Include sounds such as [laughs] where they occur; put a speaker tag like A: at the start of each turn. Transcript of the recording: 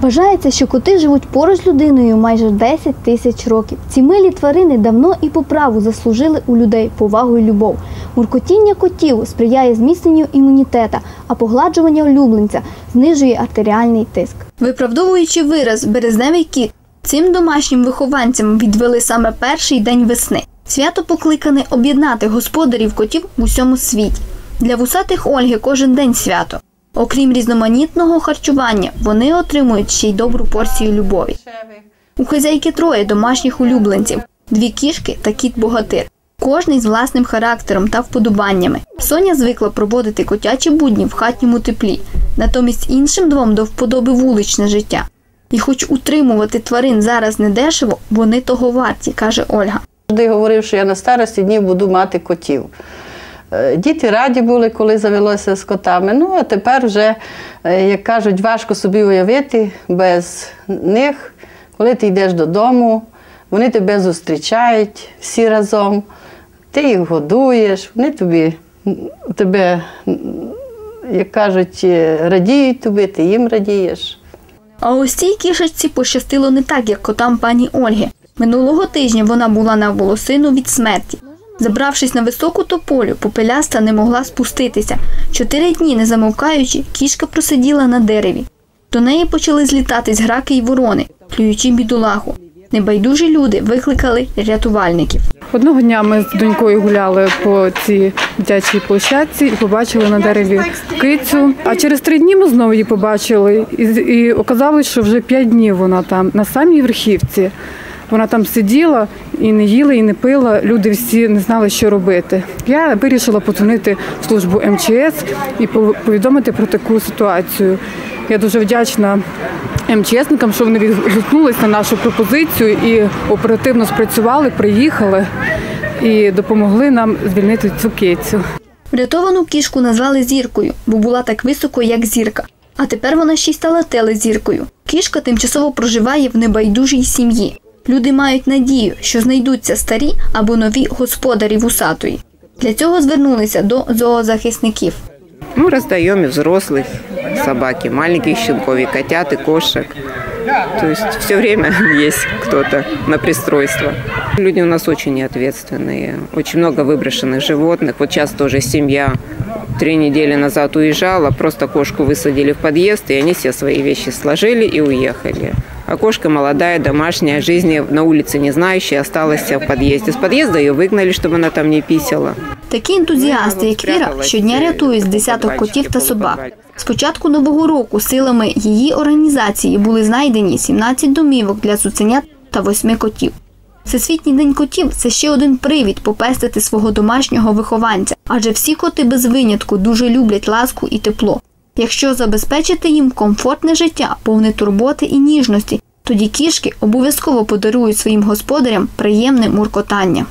A: Вважається, що коти живуть поруч з людиною майже 10 тисяч років. Ці милі тварини давно і по праву заслужили у людей повагу і любов. Муркотіння котів сприяє зміцненню імунітета, а погладжування улюбленця знижує артеріальний тиск. Виправдовуючи вираз березневий кіт, цим домашнім вихованцям відвели саме перший день весни. Свято покликане об'єднати господарів котів в усьому світі. Для вусатих Ольги кожен день свято. Окрім різноманітного харчування, вони отримують ще й добру порцію любові. У хазяйки троє домашніх улюбленців: дві кішки та кіт богатир. Кожний з власним характером та вподобаннями. Соня звикла проводити котячі будні в хатньому теплі, натомість іншим двом до вподоби вуличне життя. І хоч утримувати тварин зараз недешево, вони того варті, каже Ольга.
B: Завжди говорив, що я на старості днів буду мати котів. Е, Діти раді були, коли завелося з котами. Ну, а тепер вже, е, як кажуть, важко собі уявити без них, коли ти йдеш додому, вони тебе зустрічають всі разом, ти їх годуєш, вони тобі, тебе, як кажуть, е, радіють тобі, ти їм радієш.
A: А ось цій кішечці пощастило не так, як котам пані Ольги. Минулого тижня вона була на волосину від смерті. Забравшись на високу тополю, попеляста не могла спуститися. Чотири дні, не замовкаючи, кішка просиділа на дереві. До неї почали злітатись граки й ворони, клюючи бідолагу. Небайдужі люди викликали рятувальників.
C: Одного дня ми з донькою гуляли по цій дитячій площадці і побачили на дереві кицю. А через три дні ми знову її побачили, і, і оказалось, що вже п'ять днів вона там на самій верхівці. Вона там сиділа і не їла, і не пила. Люди всі не знали, що робити. Я вирішила подзвонити в службу МЧС і повідомити про таку ситуацію. Я дуже вдячна МЧСникам, що вони відгукнулися на нашу пропозицію і оперативно спрацювали, приїхали і допомогли нам звільнити цю кицю.
A: Врятовану кішку назвали зіркою, бо була так високо, як зірка. А тепер вона ще й стала телезіркою. Кішка тимчасово проживає в небайдужій сім'ї. Люди мають надію, що знайдуться старі або нові господарі вусатої. Для цього звернулися до зоозахисників.
D: Мы раздаем и взрослых собак, и маленьких щенков, и котят, и кошек. То есть все время [laughs] есть кто-то на пристройство. Люди у нас очень неответственные. Очень много выброшенных животных. Вот сейчас тоже семья три недели назад уезжала, просто кошку высадили в подъезд, и они все свои вещи сложили и уехали. А кошка молодая, домашняя, жизни на улице не знающая, осталась в подъезде. С подъезда ее выгнали, чтобы она там не писала.
A: Такі ентузіасти, як Віра, щодня рятують з десяток котів та собак. З початку нового року силами її організації були знайдені 17 домівок для цуценят та восьми котів. Всесвітній день котів це ще один привід попестити свого домашнього вихованця, адже всі коти без винятку дуже люблять ласку і тепло. Якщо забезпечити їм комфортне життя, повне турботи і ніжності, тоді кішки обов'язково подарують своїм господарям приємне муркотання.